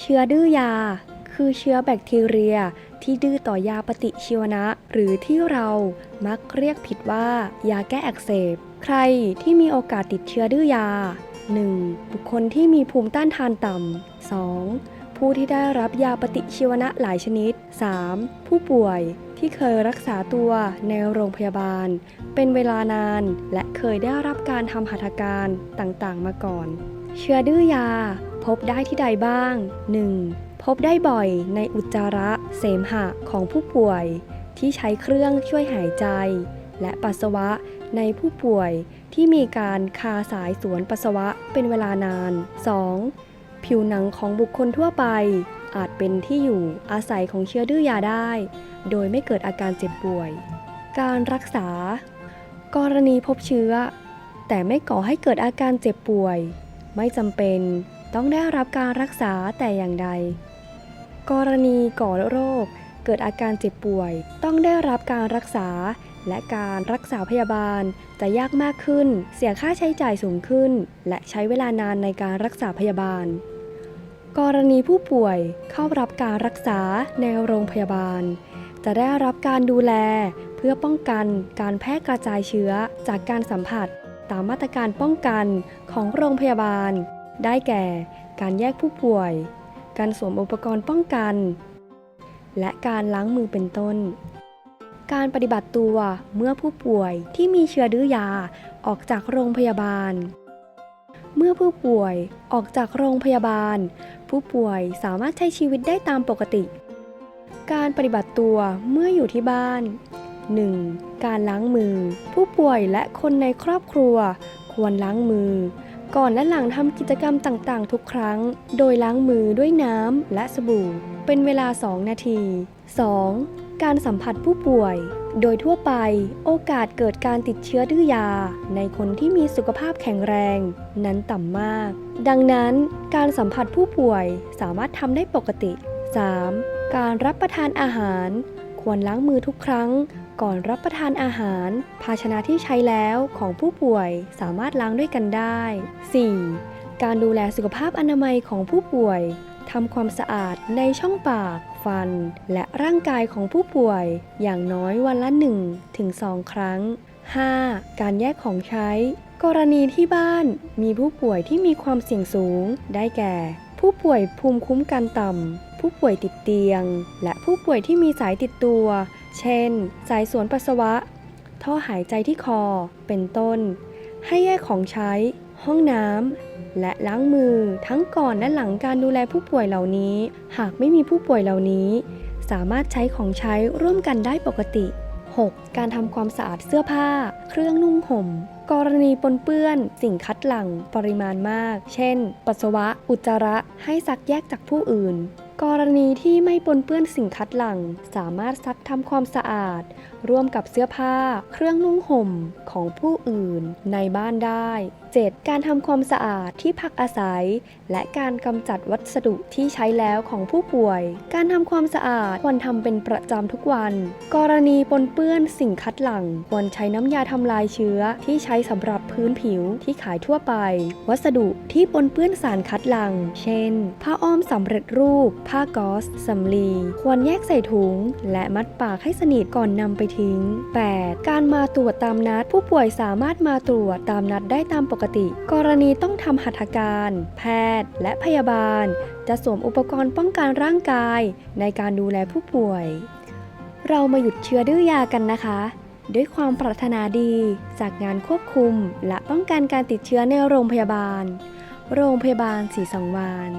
เชื้อดื้อยา คือเชื้อแบคทีเรียที่ดื้อต่อยาปฏิชีวนะ หรือที่เรามักเรียกผิดว่า ยาแก้อักเสบ ใครที่มีโอกาสติดเชื้อดื้อยา 1. บุคคลที่มีภูมิต้านทานต่ำ 2. ผู้ที่ได้รับยาปฏิชีวนะหลายชนิด 3. ผู้ป่วยที่เคยรักษาตัวในโรงพยาบาล เป็นเวลานานและเคยได้รับการทำหัตถการต่างๆ มาก่อน เชื้อดื้อยา พบได้ที่ใดบ้าง 1. พบได้บ่อยในอุจจาระเสมหะของผู้ป่วย ที่ใช้เครื่องช่วยหายใจ และปัสสาวะในผู้ป่วยที่มีการคาสายสวนปัสสาวะเป็นเวลานาน 2. ผิวหนังของบุคคลทั่วไป อาจเป็นที่อยู่อาศัยของเชื้อดื้อยาได้ โดยไม่เกิดอาการเจ็บป่วย การรักษา กรณีพบเชื้อ แต่ไม่ก่อให้เกิดอาการเจ็บป่วย ไม่จำเป็นต้องได้รับการรักษาแต่อย่างใด กรณีก่อโรค เกิดอาการเจ็บป่วย ต้องได้รับการรักษา และการรักษาพยาบาลจะยากมากขึ้น เสียค่าใช้จ่ายสูงขึ้น และใช้เวลานานในการรักษาพยาบาล กรณีผู้ป่วยเข้ารับการรักษาในโรงพยาบาล จะได้รับการดูแลเพื่อป้องกันการแพร่กระจายเชื้อจากการสัมผัส ตามมาตรการป้องกันของโรงพยาบาล ได้แก่ การแยกผู้ป่วย การสวมอุปกรณ์ป้องกัน และการล้างมือเป็นต้น การปฏิบัติตัวเมื่อผู้ป่วยที่มีเชื้อดื้อยาออกจากโรงพยาบาล เมื่อผู้ป่วยออกจากโรงพยาบาล ผู้ป่วยสามารถใช้ชีวิตได้ตามปกติ การปฏิบัติตัวเมื่ออยู่ที่บ้าน 1. การล้างมือ ผู้ป่วยและคนในครอบครัว ควรล้างมือ ก่อนและหลังทำกิจกรรมต่างๆ ทุกครั้ง โดยล้างมือด้วยน้ำและสบู่ เป็นเวลา 2 นาที 2. การสัมผัสผู้ป่วย โดยทั่วไป โอกาสเกิดการติดเชื้อดื้อยา ในคนที่มีสุขภาพแข็งแรง นั้นต่ำมาก ดังนั้น การสัมผัสผู้ป่วยสามารถทำได้ปกติ 3. การรับประทานอาหาร ควรล้างมือทุกครั้ง ก่อนรับประทานอาหาร ภาชนะที่ใช้แล้วของผู้ป่วยสามารถล้างด้วยกันได้ 4. การดูแลสุขภาพอนามัยของผู้ป่วยทำความสะอาดในช่องปาก ฟัน และร่างกายของผู้ป่วย อย่างน้อยวันละ1ถึง2ครั้ง 5. การแยกของใช้ กรณีที่บ้านมีผู้ป่วยที่มีความเสี่ยงสูง ได้แก่ ผู้ป่วยภูมิคุ้มกันต่ำผู้ป่วยติดเตียง และผู้ป่วยที่มีสายติดตัว เช่น สายสวนปัสสาวะ ท่อหายใจที่คอ เป็นต้น ให้แยกของใช้ ห้องน้ำ และล้างมือทั้งก่อนและหลังการดูแลผู้ป่วยเหล่านี้ หากไม่มีผู้ป่วยเหล่านี้ สามารถใช้ของใช้ร่วมกันได้ปกติ 6. การทำความสะอาดเสื้อผ้า เครื่องนุ่งห่ม กรณีปนเปื้อน สิ่งคัดหลั่ง ปริมาณมาก เช่น ปัสสาวะ อุจจาระ ให้ซักแยกจากผู้อื่น กรณีที่ไม่ปนเปื้อนสิ่งคัดหลัง สามารถซักทำความสะอาด ร่วมกับเสื้อผ้า เครื่องนุ่งห่มของผู้อื่นในบ้านได้ 7. การทำความสะอาดที่พักอาศัย และการกำจัดวัสดุที่ใช้แล้วของผู้ป่วย การทำความสะอาดควรทำเป็นประจำทุกวัน กรณีปนเปื้อนสิ่งคัดหลั่งควรใช้น้ำยาทำลายเชื้อที่ใช้สำหรับพื้นผิวที่ขายทั่วไป วัสดุที่ปนเปื้อนสารคัดหลั่ง เช่น ผ้าอ้อมสำเร็จรูป ผ้ากอซสำลี ควรแยกใส่ถุง และมัดปากให้สนิทก่อนนำไปทิ้ง 8. การมาตรวจตามนัด ผู้ป่วยสามารถมาตรวจตามนัดได้ตามปกติ กรณีต้องทำหัตถการ แพทย์ และพยาบาล จะสวมอุปกรณ์ป้องกันร่างกายในการดูแลผู้ป่วย เรามาหยุดเชื้อดื้อยากันนะคะ ด้วยความปรารถนาดีจากงานควบคุม และป้องกันการติดเชื้อในโรงพยาบาล โรงพยาบาลศรีสังวาน